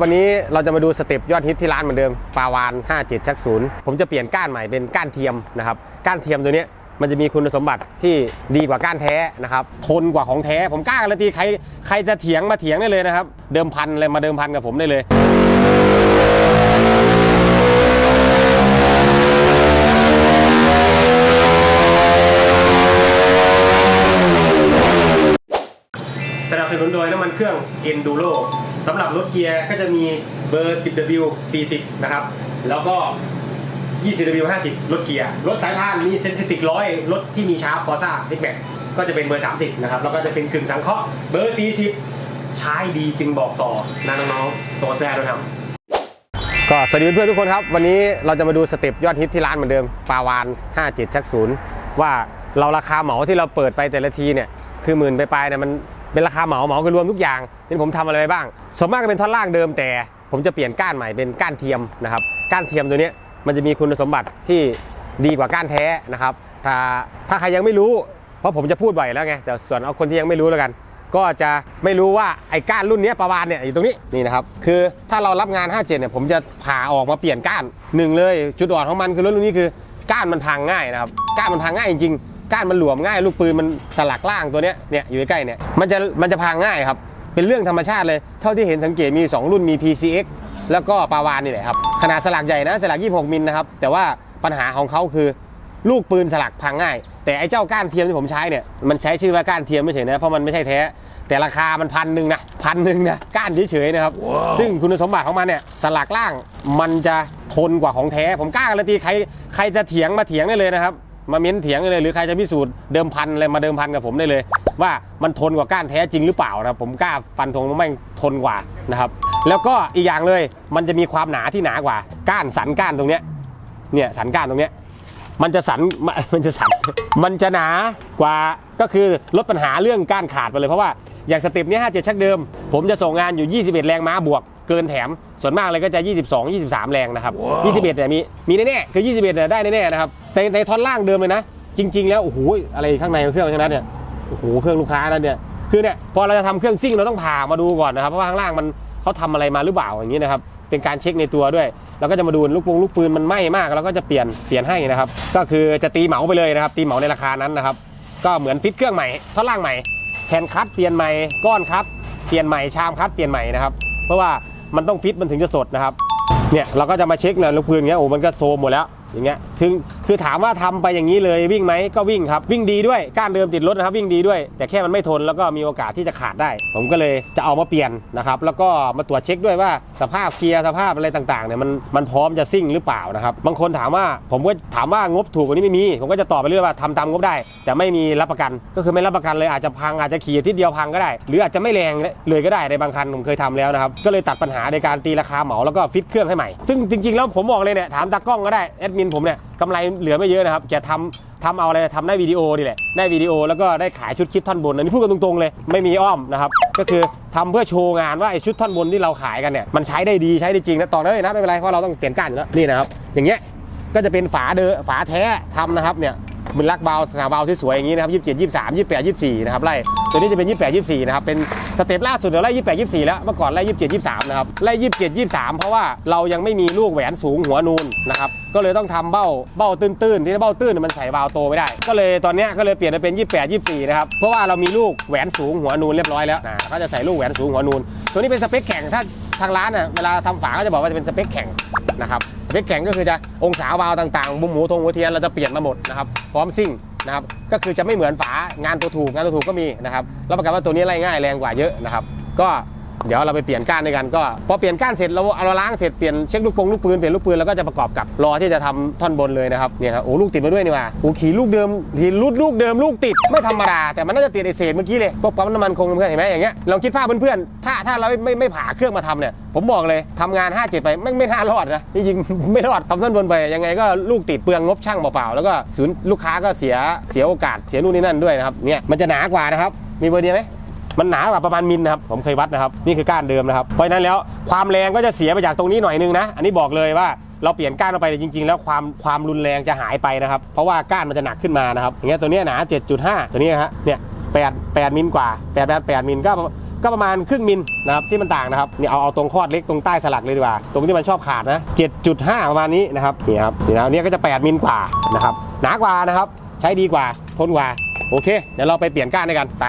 วันนี้เราจะมาดูสเต็ปยอดฮิตที่ร้านเหมือนเดิมปาวาน 57ชักศูนย์ผมจะเปลี่ยนก้านใหม่เป็นก้านเทียมนะครับ ก้านเทียมตัวนี้มันจะมีคุณสมบัติที่ดีกว่าก้านแท้นะครับทนกว่าของแท้ ผมกล้าการันตีใครใครจะเถียงมาเถียงได้เลยนะครับ เดิมพันเลยมาเดิมพันกับผมได้เลยสนับสนุนโดยน้ำมันเครื่อง Enduro สำหรับรถเกียร์ก็จะมีเบอร์ 10W 40 นะครับ แล้วก็ 20W 50 รถเกียร์ รถสายพานมีเซนซิติกร้อยรถที่มีชาร์ปฟอร์ซ่าเอ็กแบก็จะเป็นเบอร์ 30 นะครับ แล้วก็จะเป็นกึ่งสังเคราะห์เบอร์ 40 ใช้ดีจึงบอกต่อนะน้องๆตัวแซ่ด้วยครับก็สวัสดีเพื่อนๆทุกคนครับ วันนี้เราจะมาดูสเต็ปยอดฮิตที่ร้านเหมือนเดิมปาวาน 57ชักศูนย์ว่าเราราคาเหมาที่เราเปิดไปแต่ละทีเนี่ยคือหมื่นไปลายเนี่ยมัน เป็นราคาเหมาเหมาคือรวมทุกอย่างนี่ผมทำอะไรไปบ้างส่วนมากก็เป็นท่อนล่างเดิมแต่ ผมจะเปลี่ยนก้านใหม่เป็นก้านเทียมนะครับก้านเทียมตัวนี้มันจะมีคุณสมบัติที่ดีกว่าก้านแท้นะครับถ้าถ้าใครยังไม่รู้ เพราะผมจะพูดบ่อยแล้วไงแต่ส่วนเอาคนที่ยังไม่รู้แล้วกัน ก็จะไม่รู้ว่าไอ้ก้านรุ่นนี้ประวานเนี่ยอยู่ตรงนี้นี่นะครับคือถ้าเรารับงาน 57เนี่ยผมจะผ่าออกมาเปลี่ยนก้านหนึ่งเลยจุดอ่อนของมันคือรถรุ่นนี้คือก้านมันพังง่ายนะครับก้านมันพังง่ายจริงๆ ก้านมันหลวมง่าย ลูกปืนมันสลักล่างตัวเนี้ยเนี่ยอยู่ใกล้ๆเนี่ยมันจะมันจะพังง่ายครับ เป็นเรื่องธรรมชาติเลย เท่าที่เห็นสังเกตมี 2 รุ่นมี PCX แล้วก็ปาวานนี่แหละครับขนาดสลักใหญ่นะสลัก 26 มิลนะครับแต่ว่าปัญหาของเขาคือ ลูกปืนสลักพังง่าย แต่ไอ้เจ้าก้านเทียมที่ผมใช้เนี่ยมันใช้ชื่อว่าก้านเทียมไม่เฉยนะเพราะมันไม่ใช่แท้แต่ราคามันพันหนึ่งนะพันหนึ่งนะก้านเฉยๆนะครับซึ่งคุณสมบัติของมันเนี่ยสลักล่างมันจะทนกว่าของแท้ ผมกล้าการันตีใครใครจะเถียงมาเถียงได้เลยนะครับ มาเม้นเถียงได้เลยหรือใครจะพิสูจน์เดิมพันอะไรมาเดิมพันกับผมได้เลย ว่ามันทนกว่าก้านแท้จริงหรือเปล่านะครับผมกล้าฟันธงว่าแม่งทนกว่านะครับ แล้วก็อีกอย่างเลยมันจะมีความหนาที่หนากว่า ก้านสันก้านตรงเนี้ยเนี่ยสันก้านตรงเนี้ยมันจะสันมันจะสันมันจะหนากว่าก็คือลดปัญหาเรื่องก้านขาดไปเลยเพราะว่าอย่างสเต็ปนี้ย57ชักเดิม ผมจะส่งงานอยู่ 21 แรงม้าบวก กินแถมส่วนมากเลยก็จะ 22 23 แรงนะครับ 21เนี่ยมีมีแน่ๆคือ 21เนี่ยได้แน่ๆนะครับในในท่อนล่างเดิมเลยนะ จริง ๆ แล้วโอ้โหอะไรข้างในเครื่องทั้งนั้นเนี่ยโอ้โหเครื่องลูกค้านั่นเนี่ยคือเนี่ยพอเราจะทำเครื่องซิ่งเราต้องผ่ามาดูก่อนนะครับเพราะว่าข้างล่างมันเขาทำอะไรมาหรือเปล่าอย่างนี้นะครับเป็นการเช็คในตัวด้วยเราก็จะมาดูลูกปงลูกปืนมันไหม้มากเราก็จะเปลี่ยนเปลี่ยนให้นะครับ ก็คือจะตีเหมาไปเลยนะครับ ตีเหมาในราคานั้นนะครับ ก็เหมือนฟิตเครื่องใหม่ท่อนล่างใหม่แผ่นคัดเปลี่ยนใหม่ก้อนคัดเปลี่ยนใหม่ชามคัดเปลี่ยนใหม่นะครับ เพราะว่า มันต้องฟิตมันถึงจะสดนะครับเนี่ยเราก็จะมาเช็คเนี่ยลูกปืนเงี้ยโอ้มันก็โซมหมดแล้วอย่างเงี้ย ถึงคือถามว่าทำไปอย่างนี้เลยวิ่งไหมก็วิ่งครับวิ่งดีด้วยก้านเดิมติดรถนะครับวิ่งดีด้วย แต่แค่มันไม่ทนแล้วก็มีโอกาสที่จะขาดได้ ผมก็เลยจะเอามาเปลี่ยนนะครับแล้วก็มาตรวจเช็คด้วยว่าสภาพเกียร์สภาพอะไรต่างๆเนี่ยมันมันพร้อมจะซิ่งหรือเปล่านะครับบางคนถามว่าผมก็ถามว่างบถูกกว่านี้ไม่มี ผมก็จะตอบไปเรื่อยว่าทำตามงบได้แต่ไม่มีรับประกันก็คือไม่รับประกันเลยอาจจะพังอาจจะขี่ทิตย์เดียวพังก็ได้ หรืออาจจะไม่แรงเลยก็ได้ในบางคันผมเคยทำแล้วนะครับก็เลยตัดปัญหาในการตีราคาเหมาแล้วก็ฟิตเครื่องให้ใหม่ ซึ่งจริงๆแล้วผมบอกเลยเนี่ยถามตากล้องก็ได้แอดมินผมเนี่ย กำไรเหลือไม่เยอะนะครับแกทำทำเอาอะไรทำได้วิดีโอนี่แหละได้วิดีโอแล้วก็ได้ขายชุดคิดท่อนบนอันนี้พูดกันตรงๆเลยไม่มีอ้อมนะครับก็คือทำเพื่อโชว์งานว่าไอ้ชุดท่อนบนที่เราขายกันเนี่ยมันใช้ได้ดีใช้ได้จริงนะต่อได้เลยนะไม่เป็นไรเพราะเราต้องเปลี่ยนก้านอยู่แล้วนี่นะครับอย่างเงี้ยก็จะเป็นฝาเดอฝาแท้ทำนะครับเนี่ยมันลักเบาสนาเบาที่สวยอย่างนี้นะครับยี่สิบเจ็ดยี่สิบสามยี่สิบแปดยี่สิบสี่นะครับไล่ตัวนี้จะเป็นยี่สิบแปดยี่สิบสี่นะครับเป็นสเต็ปล่าสุดเดี๋ยวไล่ยี่สิบแปดยี่สิบสี่แล้วเมื่อก่อนไล่ยี่สิบเจ็ดยี่สิบสามนะครับไล่ยี่สิบเจ็ดยี่สิบสามเพราะว่าเรายังไม่มีลูกแหวนสูงหัวนูนนะครับ ก็เลยต้องทำเบ้าเบ้าตื้นๆที่เบ้าตื้นมันใส่วาล์วโตไม่ได้ ก็เลยตอนนี้ก็เลยเปลี่ยนมาเป็นยี่สิบแปดยี่สิบสี่นะครับ เพราะว่าเรามีลูกแหวนสูงหัวนูนเรียบร้อยแล้วนะก็จะใส่ลูกแหวนสูงหัวนูน ตัวนี้เป็นสเปคแข่งถ้าทางร้านอะเวลาทำฝาก็จะบอกว่าจะเป็นสเปคแข่งนะครับสเปคแข่งก็คือจะองศาวาล์วต่างๆบุมหมูทงหัวเทียนเราจะเปลี่ยนมาหมดนะครับพร้อมซิ่งนะครับก็คือจะไม่เหมือนฝางานตัวถูกงานตัวถูกก็มีนะครับรับประกันว่าตัวนี้ไล่ง่ายแรงกว่าเยอะนะครับก็ เดี๋ยวเราไปเปลี่ยนก้านด้วยกันก็พอเปลี่ยนก้านเสร็จเราเอาราล้างเสร็จเปลี่ยนเช็คลูกปงลูกปืนเปลี่ยนลูกปืนแล้วก็จะประกอบกับรอที่จะทำท่อนบนเลยนะครับเนี่ยครับโอ้ลูกติดมาด้วยนี่ว่าโอ้ขี่ลูกเดิมขี่ลูกลูกเดิมลูกติดไม่ธรรมดา แต่มันน่าจะติดไอเศษเมื่อกี้เลยพวกปั๊มน้ำมันคงเพื่อนเห็นไหมอย่างเงี้ยลองคิดภาพเพื่อนๆถ้าถ้าเราไม่ไม่ไม่ผ่าเครื่องมาทำเนี่ยผมบอกเลยทำงาน 5 7 ไปไม่ไม่น่ารอดนะจริงๆไม่รอดทำท่อนบนไปยังไงก็ลูกติดเปลืองงบช่างเปล่าๆแล้วก็ศูนย์ลูกค้าก็เสียเสียโอกาสเสียนู่นนี่นั่นด้วยนะครับเนี่ยมันจะหนากว่านะครับมีเบอร์เดียวไหม มันหนากว่าประมาณมิลนะครับผมเคยวัดนะครับนี่คือก้านเดิมนะครับเพราะฉะนั้นแล้วความแรงก็จะเสียไปจากตรงนี้หน่อยนึงนะ อันนี้บอกเลยว่าเราเปลี่ยนก้านออกไปจริง ๆ แล้วความความรุนแรงจะหายไปนะครับ เพราะว่าก้านมันจะหนักขึ้นมานะครับอย่างเงี้ยตัวเนี้ยหนา 7.5 ตัวนี้ฮะเนี่ย8 8มิลกว่า8 8 8มิลก็ก็ประมาณครึ่งมิลนะครับที่มันต่างนะครับนี่เอาเอาตรงคอดเล็กตรงใต้สลักเลยดีกว่า ตรงที่มันชอบขาดนะ 7.5 ประมาณนี้นะครับนี่ครับนี่นะเนี่ยก็จะ 8มิลกว่านะครับหนากว่านะครับใช้ดีกว่าทนกว่าโอเคเดี๋ยวเราไปเปลี่ยนก้านด้วยกันไป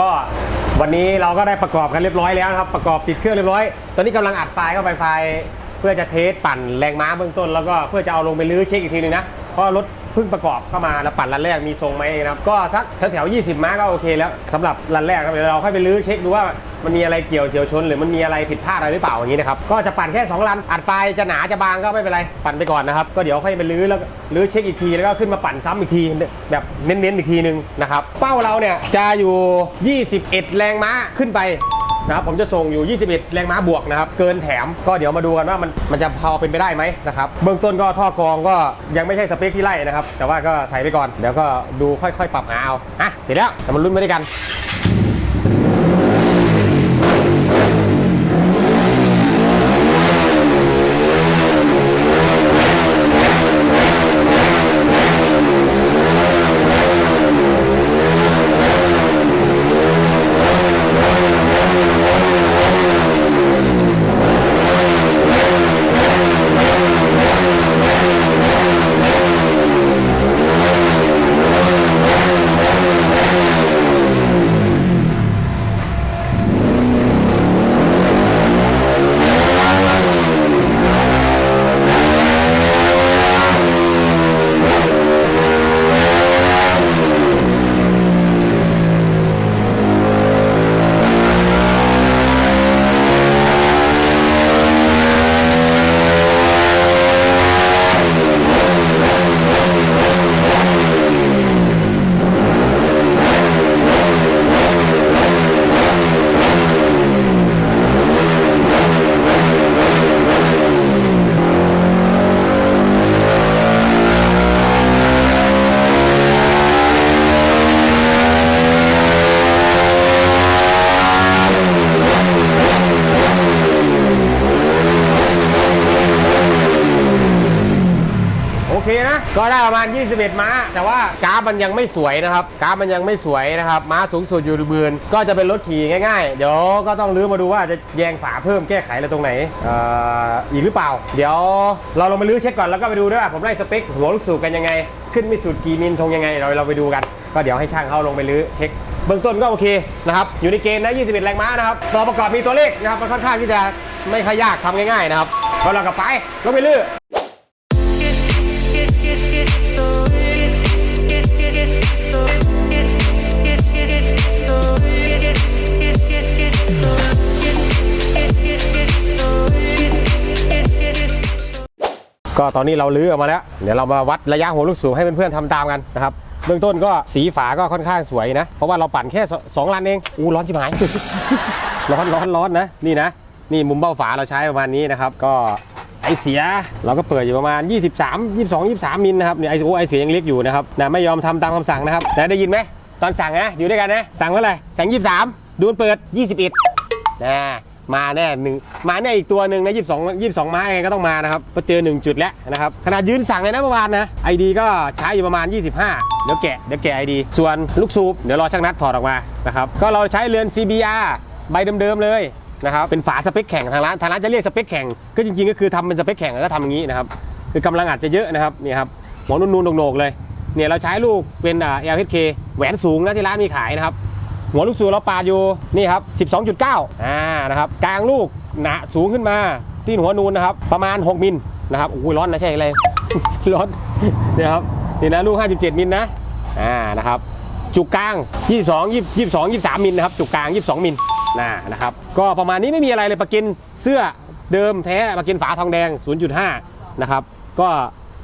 ก็วันนี้เราก็ได้ประกอบกันเรียบร้อยแล้วนะครับ ประกอบติดเครื่องเรียบร้อย ตอนนี้กำลังอัดไฟล์เข้าไปไฟล์เพื่อจะเทสปั่นแรงม้าเบื้องต้น แล้วก็เพื่อจะเอาลงไปลื้อเช็คอีกทีนึงนะ เพราะรถ เพิ่งประกอบเข้ามาแล้วปั่นรันแรกมีทรงไหมนะครับก็สักแถวๆ20 ม้าก็โอเคแล้วสำหรับรันแรกครับเดี๋ยวเราค่อยไปลื้อเช็คดูว่ามันมีอะไรเกี่ยวเฉียวชน หรือมันมีอะไรผิดพลาดอะไรหรือเปล่าอย่างนี้นะครับก็จะปั่นแค่2รันอัดไฟจะหนาจะบางก็ไม่เป็นไรปั่นไปก่อนนะครับก็เดี๋ยวค่อยไปลื้อแล้วลื้อเช็คอีกทีแล้วก็ขึ้นมาปั่นซ้ำอีกทีแบบเน้นๆอีกทีนึงนะครับเป้าเราเนี่ยจะอยู่ 21 แรงม้าขึ้นไป นะครับผมจะส่งอยู่ 21 แรงม้าบวกนะครับเกินแถมก็เดี๋ยวมาดูกันว่ามันมันจะพอเป็นไปได้ไหมนะครับเบื้องต้นก็ท่อกรองก็ยังไม่ใช่สเปคที่ไล่นะครับแต่ว่าก็ใส่ไปก่อนเดี๋ยวก็ดูค่อยๆ ปรับหาเอาอะเสร็จแล้วแต่มันลุ้นไปด้วยกัน นะ ก็ได้ประมาณ 21 ม้า แต่ว่ากราฟมันยังไม่สวยนะครับ กราฟมันยังไม่สวยนะครับ ม้าสูงสุดอยู่หมื่นก็จะเป็นรถขี่ง่ายๆ เดี๋ยวก็ต้องรื้อมาดูว่าจะแยงฝาเพิ่มแก้ไขอะไรตรงไหนเอ่ออีกหรือเปล่า เดี๋ยวเราลงมาลื้อเช็คก่อนแล้วก็ไปดูด้วยว่าผมไล่สเปคหัวลูกสูบกันยังไง ขึ้นไม่สุดกี่มิลทงยังไงเราเราไปดูกัน ก็เดี๋ยวให้ช่างเขาลงไปลื้อเช็คเบื้องต้นก็โอเคนะครับ อยู่ในเกณฑ์นะ 21 แรงม้านะครับตัวประกอบมีตัวเลขนะครับ มันค่อนข้างที่จะไม่ค่อยยากทำง่ายๆนะครับก็เรากลับไปลงไปลื้อ ก็ตอนนี้เราลื้อออกมาแล้ว เดี๋ยวเรามาวัดระยะหัวลูกสูบให้เพื่อนๆทำตามกันนะครับเบื้องต้นก็สีฝาก็ค่อนข้างสวยนะ เพราะว่าเราปั่นแค่สองลันเอง อู้ร้อนชิบหาย ร้อนร้อนร้อนนะ นี่นะ นี่มุมเบ้าฝาเราใช้ประมาณนี้นะครับ ก็ไอเสียเราก็เปิดอยู่ประมาณ 23 22 23 มิลนะครับเนี่ยไอโอไอเสียยังเล็กอยู่นะครับนะไม่ยอมทำตามคำสั่งนะครับนะได้ยินไหมตอนสั่งนะอยู่ด้วยกันนะสั่งว่าอะไรสั่ง 23 ดูนเปิด 21นะ มาแน่หนึ่งมาแน่อีกตัวหนึ่งนะยี่สิบสองยี่สิบสองไม้ก็ต้องมานะครับก็เจอหนึ่งจุดแล้วนะครับขนาดยืนสั่งเลยนะเมื่อวานนะไอดีก็ใช้อยู่ประมาณ 25 เดี๋ยวแกะเดี๋ยวแกะไอดีส่วนลูกสูบเดี๋ยวรอช่างนัดถอดออกมานะครับก็เราใช้เรือน CBR ใบเดิมๆเลยนะครับเป็นฝาสเปคแข่งทางร้านทางร้านจะเรียกสเปคแข่งก็จริงๆก็คือทำเป็นสเปคแข่งแล้วก็ทำอย่างนี้นะครับคือกำลังอาจจะเยอะนะครับนี่ครับหัวนุ่นๆโหนกๆเลยเนี่ยเราใช้ลูกเป็นอ่า LHK แหวนสูงนะที่ร้านมีขายนะครับ หัวลูกสูบเราปาดอยู่นี่ครับ 12.9อ่านะครับกลางลูกหนาสูงขึ้นมาที่หัวนูนนะครับ ประมาณ 6 มิลนะครับโอ้ยร้อนนะใช่ไรร้อนเนี่ยครับนี่นะลูก 57 มิลนะอ่านะครับจุกกลาง 22 20 22 23 มิลนะครับจุกกลาง 22 มิลนะนะครับก็ประมาณนี้ไม่มีอะไรเลยประกินเสื้อเดิมแท้ประกินฝาทองแดง 0.5 นะครับ ก็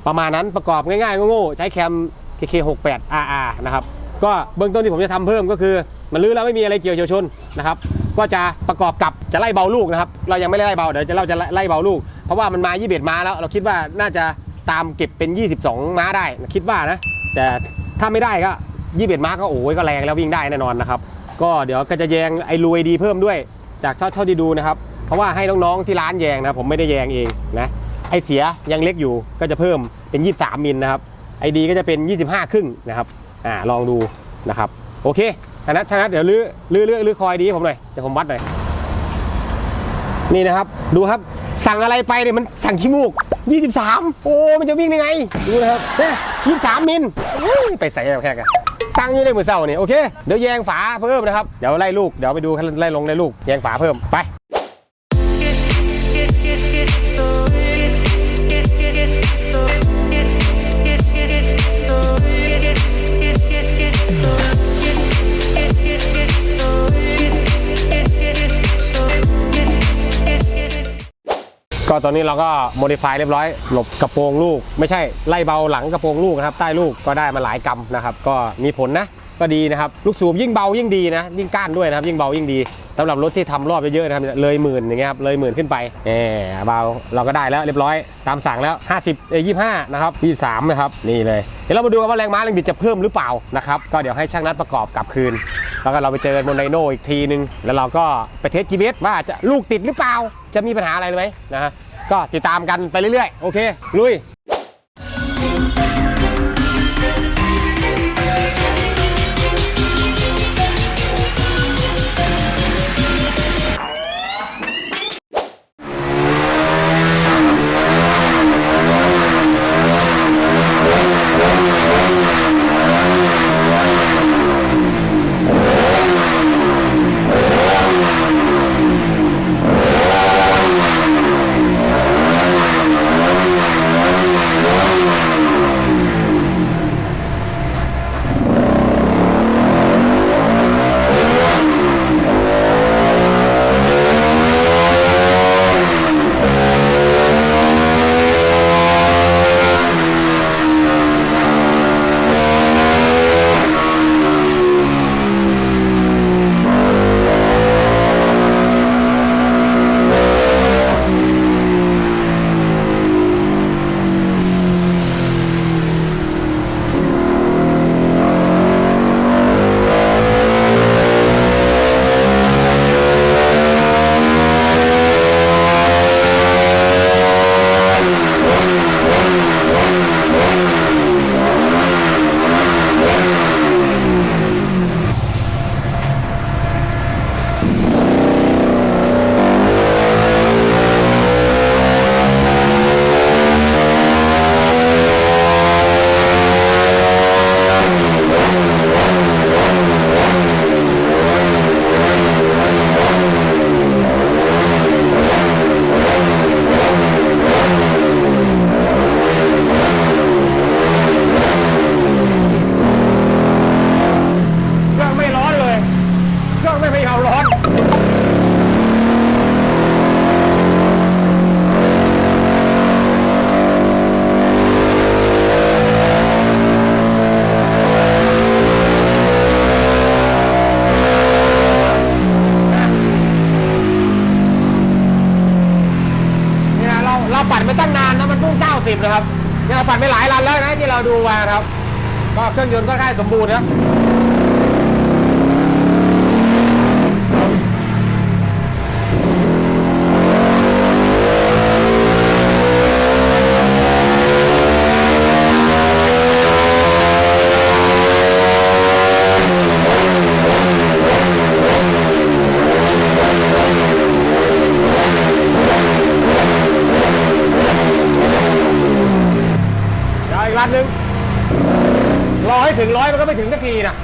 ประมาณนั้นประกอบง่ายๆโง่ๆใช้แคม KK68 RR นะครับ ก็เบื้องต้นที่ผมจะทำเพิ่มก็คือ มันลื้อแล้วไม่มีอะไรเกี่ยวเฉียวชนนะครับก็จะประกอบกับจะไล่เบาลูกนะครับ เรายังไม่ได้ไล่เบาเดี๋ยวจะเราจะไล่เบาลูก เพราะว่ามันมา 21 ม้าแล้ว เราคิดว่าน่าจะตามเก็บเป็น 22 ม้าได้คิดว่านะ แต่ถ้าไม่ได้ก็ 21 ม้าก็โอ้ยก็แรงแล้ววิ่งได้แน่นอนนะครับ ก็เดี๋ยวก็จะแยงไอ้รูไอดีเพิ่มด้วยจากเท่าเท่าที่ดูนะครับ เพราะว่าให้น้องๆที่ร้านแยงนะผมไม่ได้แยงเองนะไอเสียยังเล็กอยู่ก็จะเพิ่มเป็น 23 มิลนะครับไอดีก็จะเป็น 25 ครึ่งนะครับ อ่าลองดูนะครับโอเคอันนั้นชนะเดี๋ยวลื้อลื้อลื้อลื้อคอยดีผมหน่อยเดี๋ยวผมวัดหน่อยนี่นะครับดูครับสั่งอะไรไปเนี่ยมันสั่งขี้มูก 23 โอ้ มันจะวิ่งได้ไง ดูนะครับเนี่ย23 มิลไปใส่แบบแค่กันสั่งอยู่ในมือเศร้านี่โอเค เดี๋ยวแยงฝาเพิ่มนะครับ เดี๋ยวไล่ลูก เดี๋ยวไปดูไล่ลงไล่ลูก แยงฝาเพิ่มไป ก็ตอนนี้เราก็โมดิฟายเรียบร้อยหลบกระโปรงลูก ไม่ใช่ไล่เบาหลังกระโปรงลูกนะครับใต้ลูกก็ได้มาหลายกำนะครับก็มีผลนะก็ดีนะครับลูกสูบยิ่งเบายิ่งดีนะยิ่งก้านด้วยนะครับยิ่งเบายิ่งดีสำหรับรถที่ทำรอบเยอะๆนะครับเลยหมื่นอย่างเงี้ยครับเลยหมื่นขึ้นไปเออเบาเราก็ได้แล้วเรียบร้อยตามสั่งแล้ว 50เอ้ย25นะครับ23นะครับนี่เลยเดี๋ยวเรามาดูกันว่าแรงม้าแรงบิดจะเพิ่มหรือเปล่านะครับก็เดี๋ยวให้ช่างนัดประกอบกลับคืน แล้วก็เราไปเจอบนไดโน่อีกทีนึง แล้วเราก็ไปเทส GPS ว่าจะลูกติดหรือเปล่า จะมีปัญหาอะไรไหมนะฮะ ก็ติดตามกันไปเรื่อยๆ โอเค ลุย ปั่นไปตั้งนานนะมันเพิ่ง90นะครับเนี่ยเราปั่นไปหลายรันแล้วนะที่เราดูมานครับ ก็เครื่องยนต์ก็ค่อนข้างสมบูรณ์นะ เดี๋ยวอีกรันหนึ่งรอให้ถึงร้อยมันก็ไม่ถึงสักทีนะ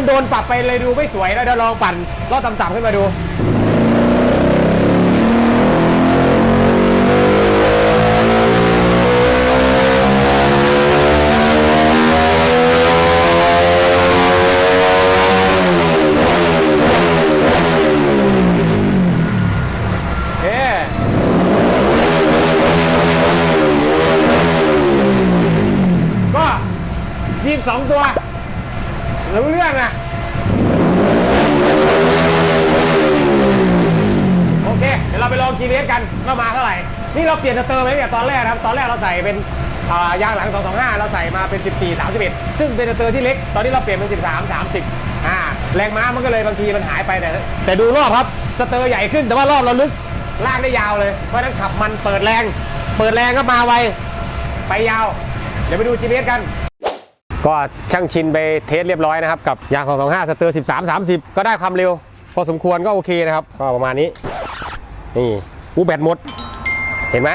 มันโดนปรับไปเลยดูไม่สวยนะเดี๋ยวลองปั่นรอบต่ำๆขึ้นมาดูสองตัว รู้เรื่องนะโอเค เดี๋ยวเราไปลอง GPS กันว่ามาเท่าไหร่ นี่เราเปลี่ยนสเตอร์ไปตั้งแต่ตอนแรกนะครับ ตอนแรกเราใส่เป็นอ่ายางหลัง 225 เราใส่มาเป็น 14 31 ซึ่งเป็นสเตอร์ที่เล็ก ตอนนี้เราเปลี่ยนเป็น 13 30อ่าแรงม้ามันก็เลยบางทีมันหายไปแต่ แต่ดูรอบครับ สเตอร์ใหญ่ขึ้น แต่ว่ารอบเราลึก ลากได้ยาวเลย เพราะฉะนั้นขับมันเปิดแรง เปิดแรงก็มาไว ไปยาว เดี๋ยวไปดู GPS กัน ก็ช่างชินไปเทสเรียบร้อยนะครับกับยาง225สเตอร์13 30 ก็ได้ความเร็ว พอสมควรก็โอเคนะครับ ก็ประมาณนี้ นี่อูแบตหมด เห็นไหม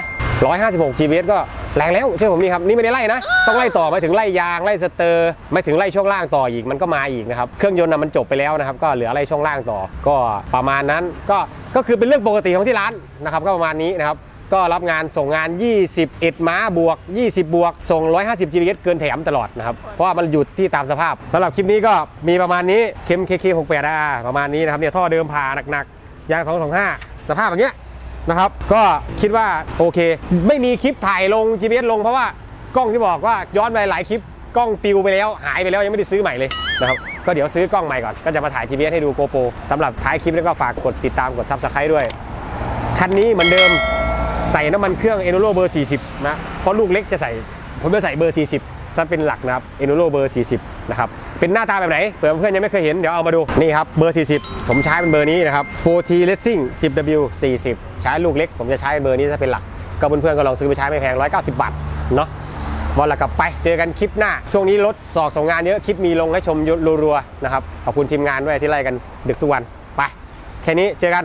156 GPS ก็แรงแล้วเชื่อผมนี่ครับนี่ไม่ได้ไล่นะ ต้องไล่ต่อไปถึงไล่ยางไล่สเตอร์ไม่ถึงไล่ช่วงล่างต่ออีกมันก็มาอีกนะครับ เครื่องยนต์นะมันจบไปแล้วนะครับ ก็เหลือไล่ช่วงล่างต่อ ก็ประมาณนั้นก็ก็คือเป็นเรื่องปกติของที่ร้านนะครับ ก็ประมาณนี้นะครับ ก็รับงานส่งงาน 21 ม้าบวก 20 บวก ส่ง 150 GPS เกินแถมตลอดนะครับ เพราะว่ามันหยุดที่ตามสภาพสำหรับคลิปนี้ก็มีประมาณนี้เข็ม KK68 อ่าประมาณนี้นะครับเนี่ยท่อเดิมผ่าหนักๆยาง 225 สภาพอย่างเงี้ยนะครับ ก็คิดว่าโอเค ไม่มีคลิปถ่ายลง GPS ลงเพราะว่ากล้องที่บอกว่าย้อนไปหลายคลิปกล้องปิวไปแล้วหายไปแล้วยังไม่ได้ซื้อใหม่เลยนะครับก็เดี๋ยวซื้อกล้องใหม่ก่อน ก็จะมาถ่าย GPS ให้ดู GoPro สำหรับท้ายคลิปแล้วก็ฝากกดติดตามกด Subscribe ด้วย คันนี้เหมือนเดิม ใส่น้ำมันเครื่อง e n o r o เบอร์ 40 นะ เพราะลูกเล็กจะใส่ ผมจะใส่เบอร์ 40 ซะเป็นหลักนะครับ e n o r o เบอร์ 40 นะครับ เป็นหน้าตาแบบไหน เผื่อเพื่อนยังไม่เคยเห็น เดี๋ยวเอามาดู นี่ครับ เบอร์ 40 ผมใช้เป็นเบอร์นี้นะครับ 4T Racing 10W 40 ใช้ลูกเล็ก ผมจะใช้เบอร์นี้ถ้าเป็นหลัก ก็เพื่อนๆก็ลองซื้อไปใช้ไม่แพง 190 บาท เนาะวันละกลับไป เจอกันคลิปหน้า ช่วงนี้รถสอกส่งงานเยอะ คลิปมีลงให้ชมรัวๆนะครับ ขอบคุณทีมงานด้วยที่ไล่กันดึกทุกวัน ไป แค่นี้เจอกัน